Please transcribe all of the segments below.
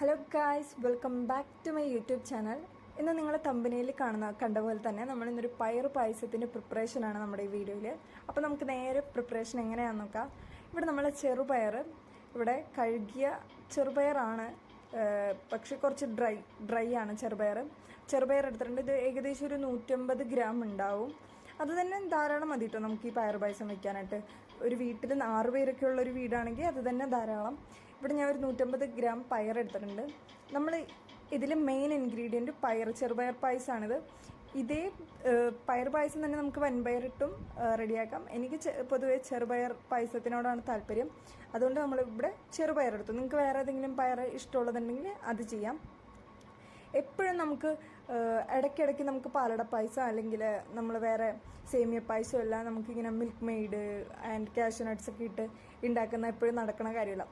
Hello guys welcome back to my YouTube channel ഇന്ന് നിങ്ങൾ തമ്പനയിൽ കാണുന്ന കണ്ട പോലെ തന്നെ നമ്മൾ ഇന്നൊരു പയർ പായസത്തിന്റെ പ്രിപ്പറേഷനാണ് നമ്മുടെ ഈ വീഡിയോയിൽ. അപ്പോൾ നമുക്ക് നേരെ പ്രിപ്പറേഷൻ എങ്ങനെയാണെന്ന് നോക്കാം. ഇവിടെ നമ്മൾ ചെറുപയർ ഇവിടെ കഴുകിയ ചെറുപയറാണ് പക്ഷെ കുറച്ച് ഡ്രൈ ഡ്രൈ ആണ് ചെറുപയർ. ചെറുപയർ എടുത്തിട്ടുണ്ട് ഇത് ഏകദേശം ഒരു നൂറ്റമ്പത് ഗ്രാം ഉണ്ടാവും. അത് തന്നെ ധാരാളം മതി കേട്ടോ നമുക്ക് ഈ പയർ പായസം വെക്കാനായിട്ട്. ഒരു വീട്ടിൽ ആറ് പേരൊക്കെ ഉള്ള ഒരു വീടാണെങ്കിൽ അത് തന്നെ ധാരാളം. ഇവിടെ ഞാൻ ഒരു നൂറ്റമ്പത് ഗ്രാം പയർ എടുത്തിട്ടുണ്ട്. നമ്മൾ ഇതിൽ മെയിൻ ഇൻഗ്രീഡിയന്റ് പയർ ചെറുപയർ പായസമാണിത് ഇതേ പയർ പായസം തന്നെ നമുക്ക് വൻപയറിട്ടും റെഡിയാക്കാം. എനിക്ക് പൊതുവേ ചെറുപയർ പായസത്തിനോടാണ് താല്പര്യം. അതുകൊണ്ട് നമ്മളിവിടെ ചെറുപയർ എടുത്തു. നിങ്ങൾക്ക് വേറെ ഏതെങ്കിലും പയർ ഇഷ്ടമുള്ളതുണ്ടെങ്കിൽ അത് ചെയ്യാം. എപ്പോഴും നമുക്ക് ഇടയ്ക്കിടയ്ക്ക് നമുക്ക് പാലട പായസം അല്ലെങ്കിൽ നമ്മൾ വേറെ സേമിയ പായസം എല്ലാം നമുക്കിങ്ങനെ Milkmaid and cashew nuts ഒക്കെ ഇട്ട് ഉണ്ടാക്കുന്ന എപ്പോഴും നടക്കുന്ന കാര്യമല്ല.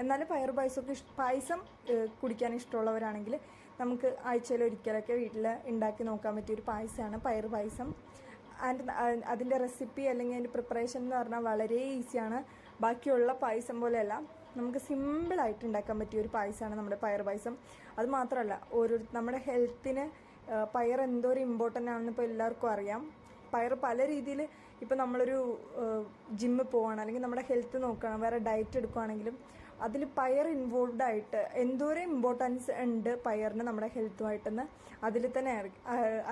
എന്നാലും പയർ പായസമൊക്കെ പായസം കുടിക്കാൻ ഇഷ്ടമുള്ളവരാണെങ്കിൽ നമുക്ക് ആഴ്ചയിൽ ഒരിക്കലൊക്കെ വീട്ടിൽ ഉണ്ടാക്കി നോക്കാൻ പറ്റിയൊരു പായസമാണ് പയർ പായസം. ആൻഡ് അതിന്റെ റെസിപ്പി അല്ലെങ്കിൽ അതിന്റെ പ്രിപ്പറേഷൻ എന്ന് പറഞ്ഞാൽ വളരെ ഈസിയാണ് ബാക്കിയുള്ള പായസം പോലെയല്ല. നമുക്ക് സിമ്പിളായിട്ട് ഉണ്ടാക്കാൻ പറ്റിയ ഒരു പായസമാണ് നമ്മുടെ പയർ പായസം. അത് മാത്രമല്ല ഓരോ നമ്മുടെ ഹെൽത്തിന് പയർ എന്തോരം ഇമ്പോർട്ടന്റ് ആണെന്ന് ഇപ്പോൾ എല്ലാവർക്കും അറിയാം. പയർ പല രീതിയിൽ ഇപ്പോൾ നമ്മളൊരു ജിമ്മിൽ പോവാണ് അല്ലെങ്കിൽ നമ്മുടെ ഹെൽത്ത് നോക്കുകയാണ് വേറെ ഡയറ്റ് എടുക്കുകയാണെങ്കിലും അതിൽ പയർ ഇൻവോൾവ് ആയിട്ട് എന്തോരം ഇമ്പോർട്ടൻസ് ഉണ്ട് പയറിന് നമ്മുടെ ഹെൽത്തുമായിട്ടെന്ന് അതിൽ തന്നെ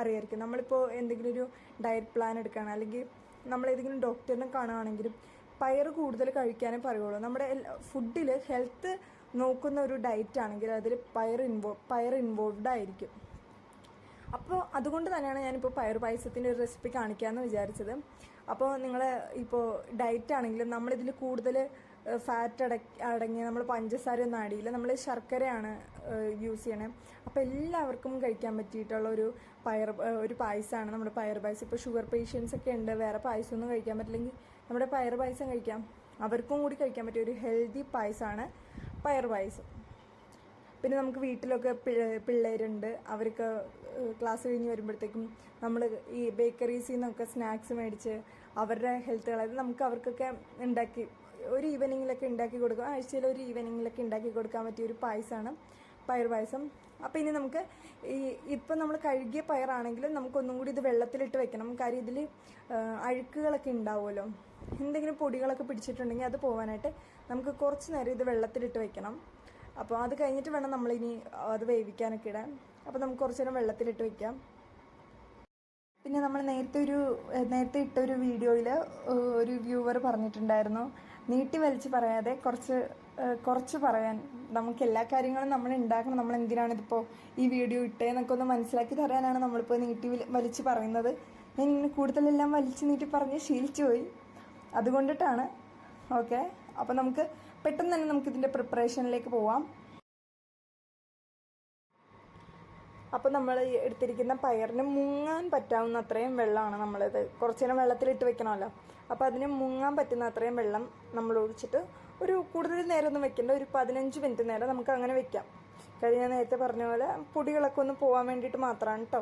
അറിയായിരിക്കും. നമ്മളിപ്പോൾ എന്തെങ്കിലും ഒരു ഡയറ്റ് പ്ലാൻ എടുക്കുകയാണ് അല്ലെങ്കിൽ നമ്മൾ ഏതെങ്കിലും ഡോക്ടറിനെ കാണുകയാണെങ്കിലും പയർ കൂടുതൽ കഴിക്കാനേ പറയുള്ളൂ. നമ്മുടെ ഫുഡിൽ ഹെൽത്ത് നോക്കുന്ന ഒരു ഡയറ്റ് ആണെങ്കിൽ അതിൽ പയർ ഇൻവോൾ പയർ ഇൻവോൾവ്ഡ് ആയിരിക്കും. അപ്പോൾ അതുകൊണ്ട് തന്നെയാണ് ഞാനിപ്പോൾ പയർ പായസത്തിന്റെ ഒരു റെസിപ്പി കാണിക്കാമെന്ന് വിചാരിച്ചത്. അപ്പോൾ നിങ്ങൾ ഇപ്പോൾ ഡയറ്റ് ആണെങ്കിലും നമ്മളിതിൽ കൂടുതൽ ഫാറ്റ് അട അടങ്ങിയ നമ്മൾ പഞ്ചസാരയൊന്നും ആടിയില്ല നമ്മൾ ശർക്കരയാണ് യൂസ് ചെയ്യണേ. അപ്പോൾ എല്ലാവർക്കും കഴിക്കാൻ പറ്റിയിട്ടുള്ള ഒരു പയർ ഒരു പായസമാണ് നമ്മുടെ പയർ പായസം. ഇപ്പോൾ ഷുഗർ പേഷ്യൻസ് ഒക്കെ ഉണ്ട്. വേറെ പായസമൊന്നും കഴിക്കാൻ പറ്റില്ലെങ്കിൽ നമ്മുടെ പയർ പായസം കഴിക്കാം. അവർക്കും കൂടി കഴിക്കാൻ പറ്റിയ ഒരു ഹെൽത്തി പായസമാണ് പയർ പായസം. പിന്നെ നമുക്ക് വീട്ടിലൊക്കെ പിള്ളേ- പിള്ളേരുണ്ട്. അവർക്ക് ക്ലാസ് കഴിഞ്ഞ് വരുമ്പോഴത്തേക്കും നമ്മൾ ഈ ബേക്കറീസിൽ നിന്നൊക്കെ സ്നാക്സ് മേടിച്ച് അവരുടെ ഹെൽത്ത് കളയത് നമുക്ക് അവർക്കൊക്കെ ഉണ്ടാക്കി ഒരു ഈവനിങ്ങിലൊക്കെ ഉണ്ടാക്കി കൊടുക്കും. ആഴ്ചയിൽ ഒരു ഈവനിങ്ങിലൊക്കെ ഉണ്ടാക്കി കൊടുക്കാൻ പറ്റിയ ഒരു പായസമാണ് പയർ പായസം. അപ്പോൾ ഇനി നമുക്ക് ഈ ഇപ്പം നമ്മൾ കഴുകിയ പയറാണെങ്കിലും നമുക്കൊന്നും കൂടി ഇത് വെള്ളത്തിലിട്ട് വെക്കണം. കാര്യം ഇതിൽ അഴുക്കുകളൊക്കെ ഉണ്ടാവുമല്ലോ. എന്തെങ്കിലും പൊടികളൊക്കെ പിടിച്ചിട്ടുണ്ടെങ്കിൽ അത് പോകാനായിട്ട് നമുക്ക് കുറച്ച് നേരം ഇത് വെള്ളത്തിലിട്ട് വെക്കണം. അപ്പോൾ അത് കഴിഞ്ഞിട്ട് വേണം നമ്മളിനി അത് വേവിക്കാനൊക്കെ ഇടാൻ. അപ്പോൾ നമുക്ക് കുറച്ച് നേരം വെള്ളത്തിലിട്ട് വെക്കാം. പിന്നെ നമ്മൾ നേരത്തെ ഒരു നേരത്തെ ഇട്ട ഒരു വീഡിയോയിൽ ഒരു വ്യൂവർ പറഞ്ഞിട്ടുണ്ടായിരുന്നു. നീട്ടി വലിച്ച് പറയാതെ കുറച്ച് കുറച്ച് പറയാൻ നമുക്ക് എല്ലാ കാര്യങ്ങളും നമ്മൾ ഉണ്ടാക്കണം. നമ്മൾ എന്തിനാണ് ഇതിപ്പോൾ ഈ വീഡിയോ ഇട്ടേന്നൊക്കെ ഒന്ന് മനസ്സിലാക്കി തരാനാണ് നമ്മളിപ്പോൾ നീട്ടി വലി- വലിച്ച് പറയുന്നത്. ഞാൻ ഇങ്ങനെ കൂടുതലെല്ലാം വലിച്ച് നീട്ടി പറഞ്ഞ് ശീലിച്ചു പോയി. അതുകൊണ്ടിട്ടാണ്. ഓക്കെ? അപ്പോൾ നമുക്ക് പെട്ടെന്ന് തന്നെ നമുക്കിതിന്റെ പ്രിപ്പറേഷനിലേക്ക് പോവാം. അപ്പോൾ നമ്മൾ എടുത്തിരിക്കുന്ന പയറിന് മുങ്ങാൻ പറ്റാവുന്ന അത്രയും വെള്ളമാണ് നമ്മളിത്. കുറച്ച് നേരം വെള്ളത്തിലിട്ട് വെക്കണമല്ലോ. അപ്പോൾ അതിന് മുങ്ങാൻ പറ്റുന്ന അത്രയും വെള്ളം നമ്മൾ ഒഴിച്ചിട്ട് ഒരു കൂടുതൽ നേരം ഒന്നും വെക്കേണ്ട. ഒരു പതിനഞ്ച് മിനിറ്റ് നേരം നമുക്ക് അങ്ങനെ വെക്കാം. കഴിഞ്ഞ നേരത്തെ പറഞ്ഞ പോലെ പൊടികളൊക്കെ ഒന്ന് പോകാൻ വേണ്ടിയിട്ട് മാത്രമാണ് കേട്ടോ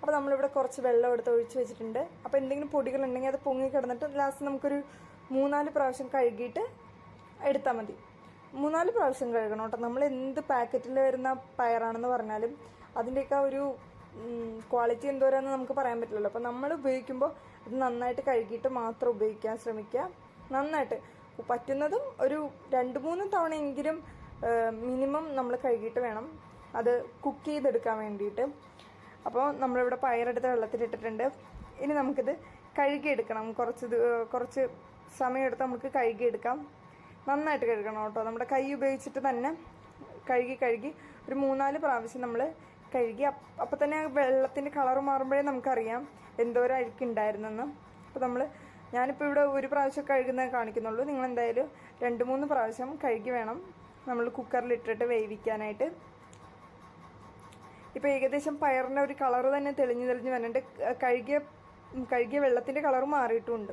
അപ്പോൾ നമ്മളിവിടെ കുറച്ച് വെള്ളം എടുത്ത് ഒഴിച്ച് വെച്ചിട്ടുണ്ട്. അപ്പോൾ എന്തെങ്കിലും പൊടികളുണ്ടെങ്കിൽ അത് പൊങ്ങി കിടന്നിട്ട് ലാസ്റ്റ് നമുക്കൊരു മൂന്നാൽ പ്രാവശ്യം കഴുകിയിട്ട് എടുത്താൽ മതി. മൂന്നാൽ പ്രാവശ്യം കഴുകണം കേട്ടോ നമ്മൾ എന്ത് പാക്കറ്റിൽ വരുന്ന പയറാണെന്ന് പറഞ്ഞാലും അതിന്റെയൊക്കെ ഒരു ക്വാളിറ്റി എന്തോരാന്ന് നമുക്ക് പറയാൻ പറ്റില്ലല്ലോ. അപ്പം നമ്മൾ ഉപയോഗിക്കുമ്പോൾ അത് നന്നായിട്ട് കഴുകിയിട്ട് മാത്രം ഉപയോഗിക്കാൻ ശ്രമിക്കുക. നന്നായിട്ട്. പറ്റുന്നതും ഒരു രണ്ട് മൂന്ന് തവണയെങ്കിലും മിനിമം നമ്മൾ കഴുകിയിട്ട് വേണം. അത് കുക്ക് ചെയ്തെടുക്കാൻ വേണ്ടിയിട്ട്. അപ്പോൾ നമ്മളിവിടെ പയറെടുത്ത് വെള്ളത്തിലിട്ടിട്ടുണ്ട് ഇനി നമുക്കിത് കഴുകിയെടുക്കണം. കുറച്ച് കുറച്ച് സമയമെടുത്ത് നമുക്ക് കഴുകിയെടുക്കാം. നന്നായിട്ട് കഴുകണം കേട്ടോ. നമ്മുടെ കൈ ഉപയോഗിച്ചിട്ട് തന്നെ കഴുകി കഴുകി ഒരു മൂന്നാൽ പ്രാവശ്യം നമ്മൾ കഴുകി. അപ്പം തന്നെ വെള്ളത്തിന്റെ കളർ മാറുമ്പോഴേ നമുക്കറിയാം എന്തോരം അഴുക്ക് ഉണ്ടായിരുന്നെന്ന്. അപ്പോൾ നമ്മൾ ഞാനിപ്പോൾ ഇവിടെ ഒരു പ്രാവശ്യം കഴുകുന്നത് കാണിക്കുന്നുള്ളൂ. നിങ്ങൾ എന്തായാലും രണ്ട് മൂന്ന് പ്രാവശ്യം കഴുകി വേണം. നമ്മൾ കുക്കറിൽ കുക്കറിലിട്ടിട്ട് വേവിക്കാനായിട്ട്. ഇപ്പോൾ ഏകദേശം പയറിന്റെ ഒരു കളർ തന്നെ തെളിഞ്ഞ് തെളിഞ്ഞ് വന്നിട്ട് കഴുകിയ കഴുകിയ വെള്ളത്തിന്റെ കളർ മാറിയിട്ടുമുണ്ട്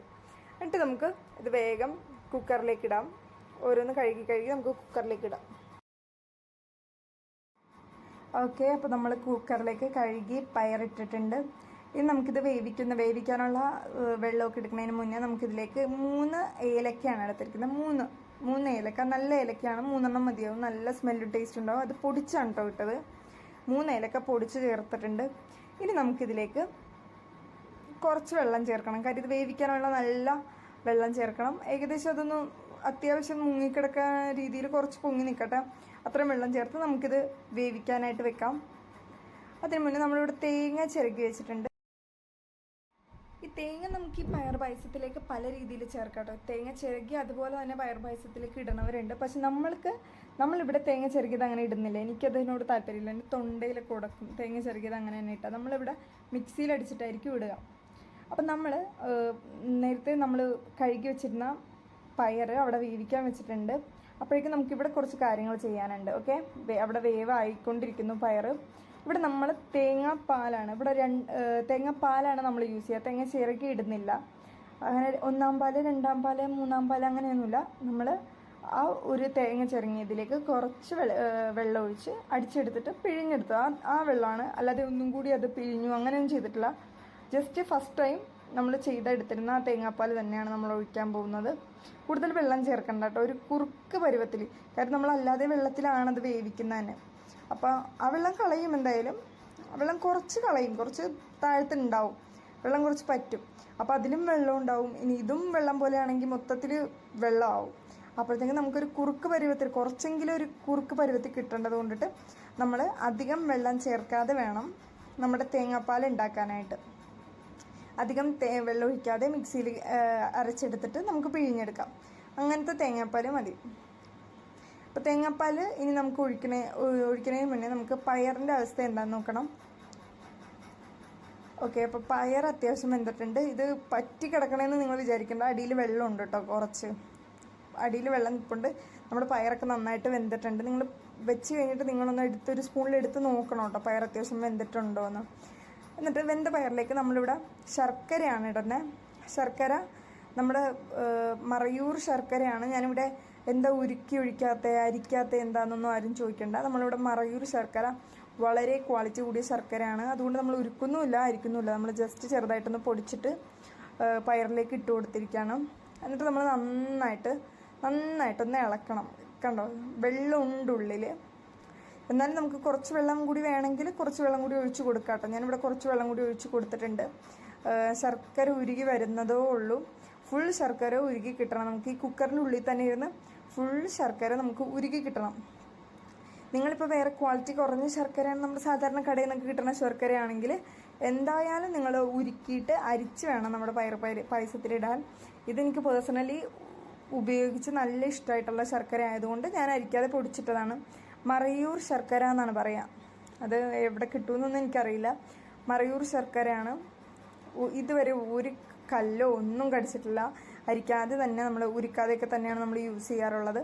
എന്നിട്ട് നമുക്ക് ഇത് വേഗം കുക്കറിലേക്ക് ഇടാം. ഓരോന്ന് കഴുകി കഴുകി നമുക്ക് കുക്കറിലേക്ക് ഇടാം. ഓക്കെ അപ്പോൾ നമ്മൾ കുക്കറിലേക്ക് കഴുകി പയറിട്ടിട്ടുണ്ട്. ഇനി നമുക്കിത് വേവിക്കുന്ന വേവിക്കാനുള്ള വെള്ളമൊക്കെ എടുക്കുന്നതിന് മുന്നേ നമുക്കിതിലേക്ക് മൂന്ന് ഏലക്കയാണ് എടുത്തിരിക്കുന്നത്. മൂന്ന് മൂന്ന് ഏലക്ക നല്ല ഏലക്കയാണ്. മൂന്നെണ്ണം മതിയാവും നല്ല സ്മെല്ല് ടേസ്റ്റ് ഉണ്ടാവും. അത് പൊടിച്ചാണ് കേട്ടോ ഇട്ടത്. മൂന്ന് ഏലക്ക പൊടിച്ച് ചേർത്തിട്ടുണ്ട്. ഇനി നമുക്കിതിലേക്ക് കുറച്ച് വെള്ളം ചേർക്കണം. കാര്യം ഇത് വേവിക്കാനുള്ള നല്ല വെള്ളം ചേർക്കണം. ഏകദേശം അതൊന്ന് അത്യാവശ്യം മുങ്ങിക്കിടക്കുന്ന രീതിയിൽ കുറച്ച് പൊങ്ങി നിൽക്കട്ടെ അത്രയും വെള്ളം ചേർത്ത് നമുക്കിത് വേവിക്കാനായിട്ട് വെക്കാം. അതിന് മുന്നേ നമ്മളിവിടെ തേങ്ങ ചിരകി വെച്ചിട്ടുണ്ട്. ഈ തേങ്ങ നമുക്ക് ഈ പയർ പായസത്തിലേക്ക് പല രീതിയിൽ ചേർക്കാം കേട്ടോ. തേങ്ങ ചിരകി അതുപോലെ തന്നെ പയർ പായസത്തിലേക്ക് ഇടണവരുണ്ട് പക്ഷെ നമ്മൾക്ക് നമ്മളിവിടെ തേങ്ങ ചിരകിയത് അങ്ങനെ ഇടുന്നില്ല. എനിക്കതിനോട് താല്പര്യമില്ല. എന്റെ തൊണ്ടയിലൊക്കെ ഉടക്കും. തേങ്ങ ചിരകിയത് അങ്ങനെ തന്നെ ഇട്ടാൽ നമ്മളിവിടെ മിക്സിയിൽ അടിച്ചിട്ടായിരിക്കും ഇടുക. അപ്പം നമ്മൾ നേരത്തെ നമ്മൾ കഴുകി വെച്ചിരുന്ന പയർ അവിടെ വേവിക്കാൻ വെച്ചിട്ടുണ്ട്. അപ്പോഴേക്കും നമുക്കിവിടെ കുറച്ച് കാര്യങ്ങൾ ചെയ്യാനുണ്ട് ഓക്കെ അവിടെ വേവ് വേവായിക്കൊണ്ടിരിക്കുന്നു പയർ ഇവിടെ നമ്മൾ തേങ്ങാപ്പാലാണ് ഇവിടെ രണ്ട് തേങ്ങാപ്പാലാണ് നമ്മൾ യൂസ് ചെയ്യുക. തേങ്ങ ചിറക്കി ഇടുന്നില്ല. അങ്ങനെ ഒന്നാം പാൽ രണ്ടാം പാൽ മൂന്നാം പാൽ അങ്ങനെയൊന്നുമില്ല. നമ്മൾ ആ ഒരു തേങ്ങ ചിറങ്ങിയതിലേക്ക് കുറച്ച് വെള്ളം ഒഴിച്ച് അടിച്ചെടുത്തിട്ട് പിഴിഞ്ഞെടുത്തു. ആ ആ വെള്ളമാണ് അല്ലാതെ ഒന്നും കൂടി അത് പിഴിഞ്ഞു അങ്ങനെയൊന്നും ചെയ്തിട്ടില്ല. ജസ്റ്റ് ഫസ്റ്റ് ടൈം നമ്മൾ ചെയ്തെടുത്തിരുന്ന ആ തേങ്ങാപ്പാൽ തന്നെയാണ് നമ്മൾ ഒഴിക്കാൻ പോകുന്നത്. കൂടുതൽ വെള്ളം ചേർക്കണ്ട കേട്ടോ. ഒരു കുറുക്ക് പരുവത്തിൽ. കാരണം നമ്മൾ അല്ലാതെ വെള്ളത്തിലാണ് അത് വേവിക്കുന്നത് തന്നെ അപ്പോൾ ആ വെള്ളം കളയും എന്തായാലും. വെള്ളം കുറച്ച് കളയും. കുറച്ച് താഴത്തുണ്ടാവും. വെള്ളം കുറച്ച് പറ്റും. അപ്പോൾ അതിലും വെള്ളം ഉണ്ടാവും. ഇനി ഇതും വെള്ളം പോലെയാണെങ്കിൽ മൊത്തത്തിൽ വെള്ളമാവും. അപ്പോഴത്തേക്കും നമുക്കൊരു കുറുക്ക് പരുവത്തിൽ കുറച്ചെങ്കിലും ഒരു കുറുക്ക് പരുവത്തിൽ കിട്ടേണ്ടത് കൊണ്ടിട്ട് നമ്മൾ അധികം വെള്ളം ചേർക്കാതെ വേണം നമ്മുടെ തേങ്ങാപ്പാൽ ഉണ്ടാക്കാനായിട്ട്. അധികം തേ വെള്ളം ഒഴിക്കാതെ മിക്സിയിൽ അരച്ചെടുത്തിട്ട് നമുക്ക് പിഴിഞ്ഞെടുക്കാം. അങ്ങനത്തെ തേങ്ങാപ്പാൽ മതി. അപ്പോൾ തേങ്ങാപ്പാൽ ഇനി നമുക്ക് ഒഴിക്കണേ ഒഴിക്കണതിന് മുന്നേ നമുക്ക് പയറിന്റെ അവസ്ഥ എന്താണെന്ന് നോക്കണം. ഓക്കെ അപ്പോൾ പയർ അത്യാവശ്യം വെന്തിട്ടുണ്ട്. ഇത് പറ്റി കിടക്കണമെന്ന് നിങ്ങൾ വിചാരിക്കേണ്ട. അടിയിൽ വെള്ളമുണ്ട് കേട്ടോ കുറച്ച്. അടിയിൽ വെള്ളം നിൽപ്പുണ്ട് നമ്മുടെ പയറൊക്കെ നന്നായിട്ട് വെന്തിട്ടുണ്ട്. നിങ്ങൾ വെച്ച് കഴിഞ്ഞിട്ട് നിങ്ങളൊന്ന് എടുത്ത് ഒരു സ്പൂണിൽ എടുത്ത് നോക്കണം കേട്ടോ പയർ അത്യാവശ്യം വെന്തിട്ടുണ്ടോ എന്ന് എന്നിട്ട് വെന്ത പയറിലേക്ക് നമ്മളിവിടെ ശർക്കരയാണ് ഇടുന്നത് ശർക്കര നമ്മുടെ മറയൂർ ശർക്കരയാണ്. ഞാനിവിടെ എന്താ ഉരുക്കി ഒഴിക്കാത്ത അരിക്കാത്ത എന്താണെന്നൊന്നും ആരും ചോദിക്കേണ്ട. നമ്മളിവിടെ മറയൂർ ശർക്കര വളരെ ക്വാളിറ്റി കൂടിയ ശർക്കരയാണ്. അതുകൊണ്ട് നമ്മൾ ഉരുക്കുന്നുമില്ല അരിക്കുന്നുമില്ല. നമ്മൾ ജസ്റ്റ് ചെറുതായിട്ടൊന്ന് പൊടിച്ചിട്ട് പയറിലേക്ക് ഇട്ട് കൊടുത്തിരിക്കുകയാണ്. എന്നിട്ട് നമ്മൾ നന്നായിട്ട് നന്നായിട്ടൊന്ന് ഇളക്കണം. കണ്ടോ? വെള്ളമുണ്ട് ഉള്ളിൽ എന്നാലും നമുക്ക് കുറച്ച് വെള്ളം കൂടി വേണമെങ്കിൽ കുറച്ച് വെള്ളം കൂടി ഒഴിച്ച് കൊടുക്കാം ഞാനിവിടെ കുറച്ച് വെള്ളം കൂടി ഒഴിച്ച് കൊടുത്തിട്ടുണ്ട്. ശർക്കര ഉരുകി വരുന്നതോ ഉള്ളൂ. ഫുൾ ശർക്കര ഉരുകി കിട്ടണം. നമുക്ക് ഈ കുക്കറിന്റെ ഉള്ളിൽ തന്നെ ഇരുന്ന് ഫുൾ ശർക്കര നമുക്ക് ഉരുകി കിട്ടണം. നിങ്ങളിപ്പോൾ വേറെ ക്വാളിറ്റി കുറഞ്ഞ ശർക്കരയാണ് നമ്മുടെ സാധാരണ കടയിൽ നിന്നൊക്കെ കിട്ടുന്ന ശർക്കരയാണെങ്കിൽ എന്തായാലും നിങ്ങൾ ഉരുക്കിയിട്ട് അരിച്ച് വേണം നമ്മുടെ പയർ പായസത്തിലിടാൻ ഇതെനിക്ക് പേഴ്സണലി ഉപയോഗിച്ച് നല്ല ഇഷ്ടമായിട്ടുള്ള ശർക്കര ആയതുകൊണ്ട് ഞാൻ അരിക്കാതെ പൊടിച്ചിട്ടതാണ്. മറയൂർ ശർക്കര എന്നാണ് പറയുക അത് എവിടെ കിട്ടുമെന്നൊന്നും എനിക്കറിയില്ല. മറയൂർ ശർക്കരയാണ്. ഇതുവരെ ഒരു കല്ലോ ഒന്നും കടിച്ചിട്ടില്ല. അരിക്കാതെ തന്നെ നമ്മൾ ഉരുക്കാതെയൊക്കെ തന്നെയാണ് നമ്മൾ യൂസ് ചെയ്യാറുള്ളത്.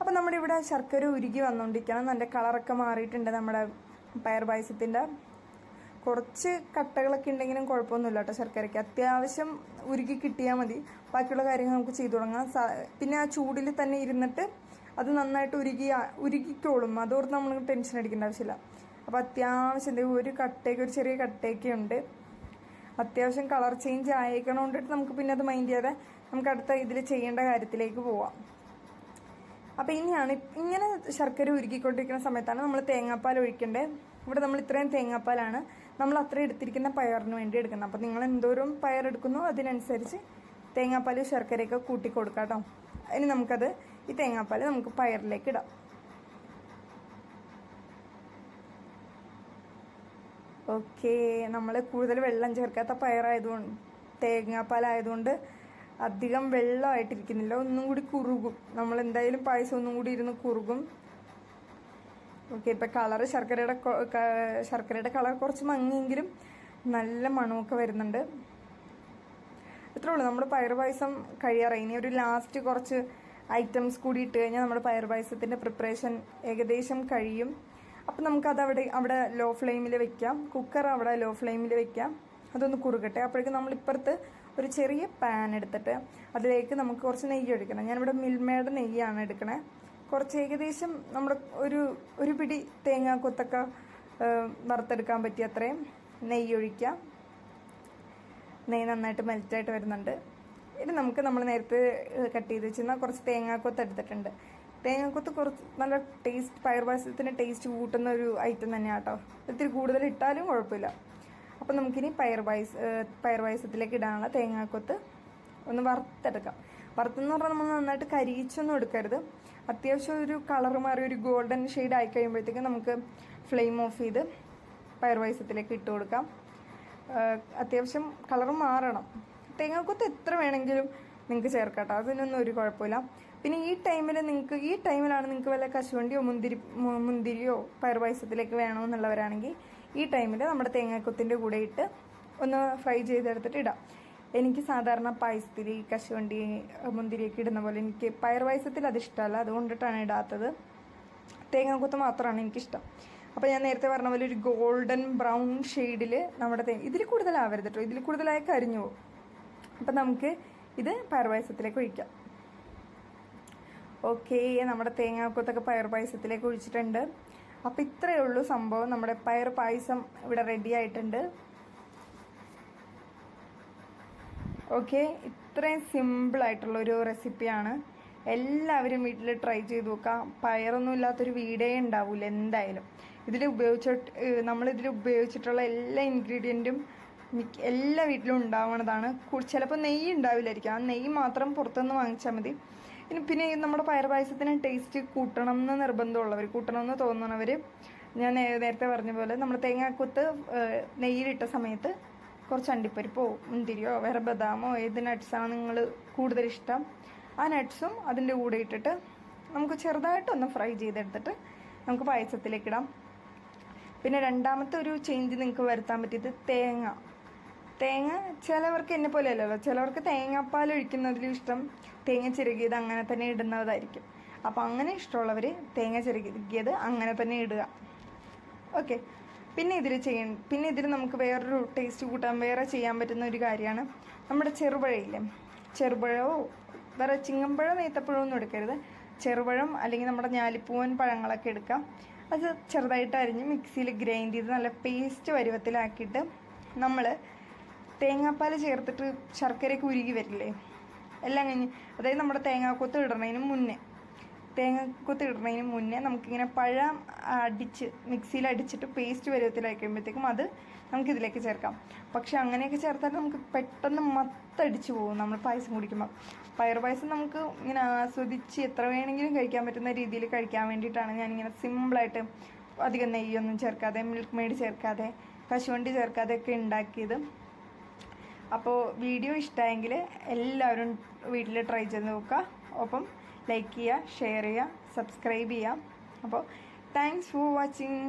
അപ്പം നമ്മുടെ ഇവിടെ ശർക്കര ഉരുകി വന്നുകൊണ്ടിരിക്കണം നല്ല കളറൊക്കെ മാറിയിട്ടുണ്ട് നമ്മുടെ പയർ പായസത്തിന്റെ കുറച്ച് കട്ടകളൊക്കെ ഉണ്ടെങ്കിലും കുഴപ്പമൊന്നുമില്ല കേട്ടോ ശർക്കരയ്ക്ക്. അത്യാവശ്യം ഉരുകി കിട്ടിയാൽ മതി. ബാക്കിയുള്ള കാര്യങ്ങൾ നമുക്ക് ചെയ്തു തുടങ്ങാം. പിന്നെ ആ ചൂടിൽ തന്നെ ഇരുന്നിട്ട് അത് നന്നായിട്ട് ഉരുകി ഉരുകിക്കോളും. അതോർത്ത് നമ്മൾ ടെൻഷൻ അടിക്കേണ്ട ആവശ്യമില്ല. അപ്പോൾ അത്യാവശ്യം ഒരു കട്ടേക്ക് ഒരു ചെറിയ കട്ടയൊക്കെ ഉണ്ട്. അത്യാവശ്യം കളർ ചേഞ്ച് ആയേക്കണോണ്ടിട്ട് നമുക്ക് പിന്നെ അത് മൈൻഡ് ചെയ്യാതെ നമുക്ക് അടുത്ത ഇതിൽ ചെയ്യേണ്ട കാര്യത്തിലേക്ക് പോവാം. അപ്പോൾ ഇനിയാണ് ഇങ്ങനെ ശർക്കര ഉരുക്കിക്കൊണ്ടിരിക്കുന്ന സമയത്താണ് നമ്മൾ തേങ്ങാപ്പാൽ ഒഴിക്കേണ്ടത് ഇവിടെ നമ്മൾ ഇത്രയും തേങ്ങാപ്പാലാണ്. നമ്മൾ അത്രയും എടുത്തിരിക്കുന്ന പയറിന് വേണ്ടി എടുക്കുന്നത്. അപ്പോൾ നിങ്ങൾ എന്തോരം പയർ എടുക്കുന്നു അതിനനുസരിച്ച് തേങ്ങാപ്പാൽ ശർക്കരയൊക്കെ കൂട്ടി കൊടുക്കാം കേട്ടോ ഇനി നമുക്കത് ഈ തേങ്ങാപ്പാൽ നമുക്ക് പയറിലേക്ക് ഇടാം. ഓക്കെ നമ്മൾ കൂടുതൽ വെള്ളം ചേർക്കാത്ത പയറായതുകൊണ്ട് തേങ്ങാപ്പാലായതുകൊണ്ട് അധികം വെള്ളമായിട്ടിരിക്കുന്നില്ല. ഒന്നും കൂടി കുറുകും. നമ്മൾ എന്തായാലും പായസം ഒന്നും കൂടി ഇരുന്ന് കുറുകും. ഓക്കെ ഇപ്പം കളറ് ശർക്കരയുടെ ശർക്കരയുടെ കളർ കുറച്ച് മങ്ങിയെങ്കിലും നല്ല മണമൊക്കെ വരുന്നുണ്ട്. ഇത്രേ ഉള്ളൂ. നമ്മുടെ പയർ പായസം കഴിയാറായി. ഇനി ഒരു ലാസ്റ്റ് കുറച്ച് ഐറ്റംസ് കൂടി ഇട്ട് കഴിഞ്ഞാൽ നമ്മുടെ പയർ പായസത്തിന്റെ പ്രിപ്പറേഷൻ ഏകദേശം കഴിയും. അപ്പം നമുക്കത് അവിടെ അവിടെ ലോ ഫ്ലെയിമിൽ വെക്കാം. കുക്കർ അവിടെ ലോ ഫ്ലെയിമിൽ വെക്കാം. അതൊന്ന് കുറുകട്ടെ. അപ്പോഴേക്കും നമ്മൾ ഇപ്പുറത്ത് ഒരു ചെറിയ പാൻ എടുത്തിട്ട് അതിലേക്ക് നമുക്ക് കുറച്ച് നെയ്യ് ഒഴിക്കണം. ഞാനിവിടെ മിൽമയുടെ നെയ്യാണ് എടുക്കണേ. കുറച്ച് ഏകദേശം നമ്മുടെ ഒരു ഒരു പിടി തേങ്ങ കൊത്തൊക്കെ വറുത്തെടുക്കാൻ പറ്റിയ അത്രയും നെയ്യ് ഒഴിക്കാം. നെയ്യ് നന്നായിട്ട് മെൽറ്റായിട്ട് വരുന്നുണ്ട്. ഇനി നമുക്ക് നമ്മൾ നേരത്തെ കട്ട് ചെയ്ത് വെച്ചിരുന്ന കുറച്ച് തേങ്ങാക്കൊത്ത് എടുത്തിട്ടുണ്ട്. തേങ്ങാക്കൊത്ത് കുറച്ച് നല്ല ടേസ്റ്റ് പയർ പായസത്തിന് ടേസ്റ്റ് കൂട്ടുന്ന ഒരു ഐറ്റം തന്നെയാണ് കേട്ടോ ഒത്തിരി കൂടുതൽ ഇട്ടാലും കുഴപ്പമില്ല. അപ്പം നമുക്കിനി പയർ പായസ പയർ പായസത്തിലേക്ക് ഇടാനുള്ള തേങ്ങാക്കൊത്ത് ഒന്ന് വറുത്തെടുക്കാം. വറുത്തെന്ന് പറഞ്ഞാൽ നമ്മൾ നന്നായിട്ട് കരിയിച്ചൊന്നും എടുക്കരുത്. അത്യാവശ്യം ഒരു കളർ മാറി ഒരു ഗോൾഡൻ ഷെയ്ഡ് ആയി കഴിയുമ്പോഴത്തേക്കും നമുക്ക് ഫ്ലെയിം ഓഫ് ചെയ്ത് പയർ പായസത്തിലേക്ക് ഇട്ട് കൊടുക്കാം. അത്യാവശ്യം കളർ മാറണം. തേങ്ങാക്കൊത്ത് എത്ര വേണമെങ്കിലും നിങ്ങൾക്ക് ചേർക്കാം കേട്ടോ അതിനൊന്നും ഒരു കുഴപ്പമില്ല. പിന്നെ ഈ ടൈമിൽ നിങ്ങൾക്ക് ഈ ടൈമിലാണ് നിങ്ങൾക്ക് വല്ല കശുവണ്ടിയോ മുന്തിരി മുന്തിരിയോ പയർ പായസത്തിലേക്ക് വേണമെന്നുള്ളവരാണെങ്കിൽ ഈ ടൈമിൽ നമ്മുടെ തേങ്ങാക്കൊത്തിന്റെ കൂടെ ഇട്ട് ഒന്ന് ഫ്രൈ ചെയ്തെടുത്തിട്ട് ഇടാം. എനിക്ക് സാധാരണ പായസത്തിൽ ഈ കശുവണ്ടി മുന്തിരിയൊക്കെ ഇടുന്ന പോലെ എനിക്ക് പയർ പായസത്തിൽ അത് ഇഷ്ടമല്ല. അതുകൊണ്ടിട്ടാണ് ഇടാത്തത്. തേങ്ങാക്കൊത്ത് മാത്രമാണ് എനിക്കിഷ്ടം. അപ്പോൾ ഞാൻ നേരത്തെ പറഞ്ഞ പോലെ ഒരു ഗോൾഡൻ ബ്രൗൺ ഷെയ്ഡിൽ നമ്മുടെ ഇതിൽ കൂടുതലാവരുത് കേട്ടോ ഇതിൽ കൂടുതലായി കരിഞ്ഞു പോകും. അപ്പം നമുക്ക് ഇത് പയർ പായസത്തിലേക്ക് ഒഴിക്കാം. ഓക്കെ നമ്മുടെ തേങ്ങാക്കൊത്തൊക്കെ പയർ പായസത്തിലേക്ക് ഒഴിച്ചിട്ടുണ്ട്. അപ്പം ഇത്രയേ ഉള്ളൂ സംഭവം. നമ്മുടെ പയർ പായസം ഇവിടെ റെഡി ആയിട്ടുണ്ട്. ഓക്കെ ഇത്രയും സിമ്പിളായിട്ടുള്ളൊരു റെസിപ്പിയാണ് എല്ലാവരും വീട്ടിൽ ട്രൈ ചെയ്ത് നോക്കാം. പയറൊന്നും ഇല്ലാത്തൊരു വീടേ ഉണ്ടാവില്ല എന്തായാലും. ഇതിൽ ഉപയോഗിച്ചിട്ട് നമ്മളിതിൽ ഉപയോഗിച്ചിട്ടുള്ള എല്ലാ ഇൻഗ്രീഡിയന്റും മിക്ക എല്ലാ വീട്ടിലും ഉണ്ടാവുന്നതാണ് ചിലപ്പോൾ നെയ്യ് ഉണ്ടാവില്ലായിരിക്കും. ആ നെയ്യ് മാത്രം പുറത്തുനിന്ന് വാങ്ങിച്ചാൽ മതി. ഇനി പിന്നെ നമ്മുടെ പയർ പായസത്തിന് ടേസ്റ്റ് കൂട്ടണം എന്ന് നിർബന്ധമുള്ളവർ കൂട്ടണം എന്ന് തോന്നുന്നവർ ഞാൻ നേരത്തെ പറഞ്ഞ പോലെ നമ്മൾ തേങ്ങാക്കുത്ത് നെയ്യിലിട്ട സമയത്ത് കുറച്ച് അണ്ടിപ്പരിപ്പോ മുന്തിരിയോ വേറെ ബദാമോ ഏത് നട്ട്സാണ് നിങ്ങൾ കൂടുതൽ ഇഷ്ടം ആ നട്ട്സും അതിന്റെ കൂടെ ഇട്ടിട്ട് നമുക്ക് ചെറുതായിട്ടൊന്ന് ഫ്രൈ ചെയ്തെടുത്തിട്ട് നമുക്ക് പായസത്തിലേക്ക് ഇടാം. പിന്നെ രണ്ടാമത്തെ ഒരു ചേഞ്ച് നിങ്ങൾക്ക് വരുത്താൻ പറ്റിയത് തേങ്ങ. തേങ്ങ ചിലവർക്ക് എന്നെ പോലെ അല്ലല്ലോ. ചിലവർക്ക് തേങ്ങാപ്പാൽ ഒഴിക്കുന്നതിലും ഇഷ്ടം തേങ്ങ ചിരകിയത് അങ്ങനെ തന്നെ ഇടുന്നതായിരിക്കും. അപ്പോൾ അങ്ങനെ ഇഷ്ടമുള്ളവർ തേങ്ങ ചിരകിയത് അങ്ങനെ തന്നെ ഇടുക. ഓക്കെ. പിന്നെ ഇതിൽ ചെയ്യ പിന്നെ ഇതിൽ നമുക്ക് വേറൊരു ടേസ്റ്റ് കൂട്ടാൻ വേറെ ചെയ്യാൻ പറ്റുന്ന ഒരു കാര്യമാണ് നമ്മുടെ ചെറുപഴയില്ലേ? ചെറുപഴമോ വേറെ ചിങ്ങമ്പഴം ഏത്തപ്പഴമോ ഒന്നും എടുക്കരുത്. ചെറുപഴം അല്ലെങ്കിൽ നമ്മുടെ ഞാലിപ്പൂവൻ പഴങ്ങളൊക്കെ എടുക്കാം. അത് ചെറുതായിട്ട് അരിഞ്ഞ് മിക്സിയിൽ ഗ്രൈൻഡ് ചെയ്ത് നല്ല പേസ്റ്റ് പരുവത്തിലാക്കിയിട്ട് നമ്മൾ തേങ്ങാപ്പാൽ ചേർത്തിട്ട് ശർക്കരയൊക്കെ ഉരുകി വരില്ലേ? എല്ലാം കഴിഞ്ഞ് അതായത് നമ്മുടെ തേങ്ങാക്കൊത്ത് ഇടുന്നതിന് മുന്നേ തേങ്ങാക്കൊത്ത് ഇടുന്നതിന് മുന്നേ നമുക്കിങ്ങനെ പഴം അടിച്ച് മിക്സിയിൽ അടിച്ചിട്ട് പേസ്റ്റ് പരുവത്തിലാക്കി അത് നമുക്ക് ഇതിലേക്ക് ചേർക്കാം. പക്ഷെ അങ്ങനെയൊക്കെ ചേർത്താൽ നമുക്ക് പെട്ടെന്ന് മത്തടിച്ച് പോകും നമ്മൾ പായസം കുടിക്കുമ്പോൾ പയർ പായസം നമുക്ക് ഇങ്ങനെ ആസ്വദിച്ച് എത്ര വേണമെങ്കിലും കഴിക്കാൻ പറ്റുന്ന രീതിയിൽ കഴിക്കാൻ വേണ്ടിയിട്ടാണ് ഞാനിങ്ങനെ സിമ്പിളായിട്ട് അധികം നെയ്യൊന്നും ചേർക്കാതെ മിൽക്ക് മെയ്ഡ് ചേർക്കാതെ കശുവണ്ടി ചേർക്കാതെ ഒക്കെ ഉണ്ടാക്കിയത്. അപ്പോൾ വീഡിയോ ഇഷ്ടമായെങ്കിൽ എല്ലാവരും വീട്ടിൽ ട്രൈ ചെയ്ത് നോക്കുക. ഒപ്പം ലൈക്ക് ചെയ്യുക ഷെയർ ചെയ്യുക സബ്സ്ക്രൈബ് ചെയ്യുക. അപ്പോൾ താങ്ക്സ് ഫോർ വാച്ചിങ്